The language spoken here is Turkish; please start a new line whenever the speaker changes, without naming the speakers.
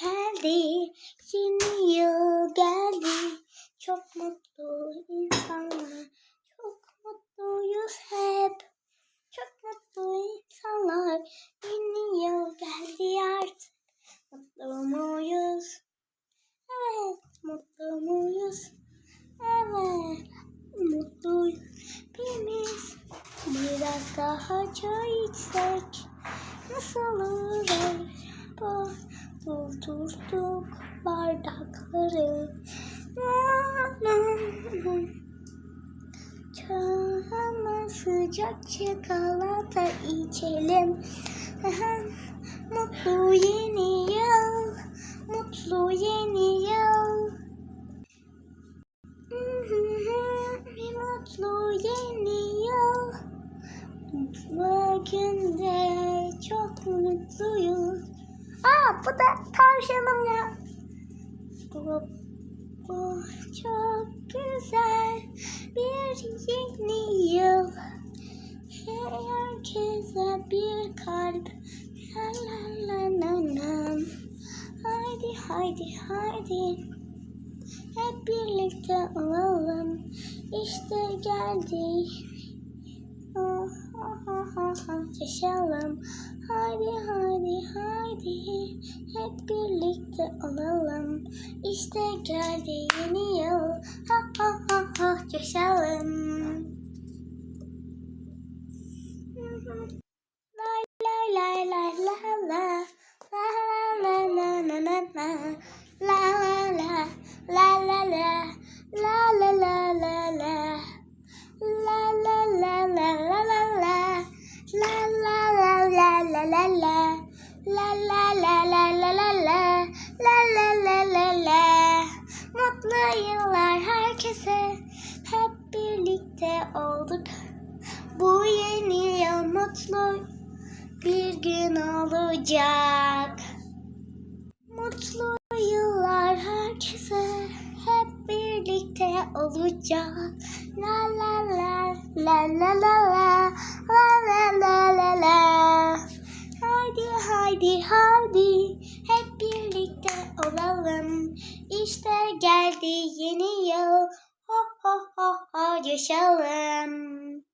geldi, yeni yıl geldi. Çok mutlu insanlar, çok mutluyuz hep. Çok mutlu insanlar, yeni yıl geldi artık. Mutlu muyuz? Evet, mutlu muyuz? Evet, mutluyuz. Birimiz biraz daha çay içsek nasıl olur? Bak, doldurduk bardakları. Çağına sıcak çikolata içelim. Mutlu yeni yıl, mutlu yeni Aa bu da tavşanım ya. Bu, bu çok güzel bir yeni yıl. Herkese bir kalp. La la la la la. Haydi haydi haydi. Hep birlikte olalım. İşte geldi. Ah, ah, ah, ah, ah, Yaşayalım. Haydi haydi haydi. Birlikte olalım. İşte geldi yeni yıl. Ha ha ha ha. Yaşayalım. Lay lay lay lay la la. La la la la la la la. La la la la la la. La la la la la. La la la la la la la. La la la la la la la. La la la la la la la. La la la la. Mutlu yıllar herkese. Hep birlikte olduk. Bu yeni yıl mutlu bir gün olacak. Mutlu yıllar herkese hep birlikte olacak. La la la la la la la la la la la la. Haydi haydi haydi olalım. İşte geldi yeni yıl. Ho ho ho ho yaşayalım.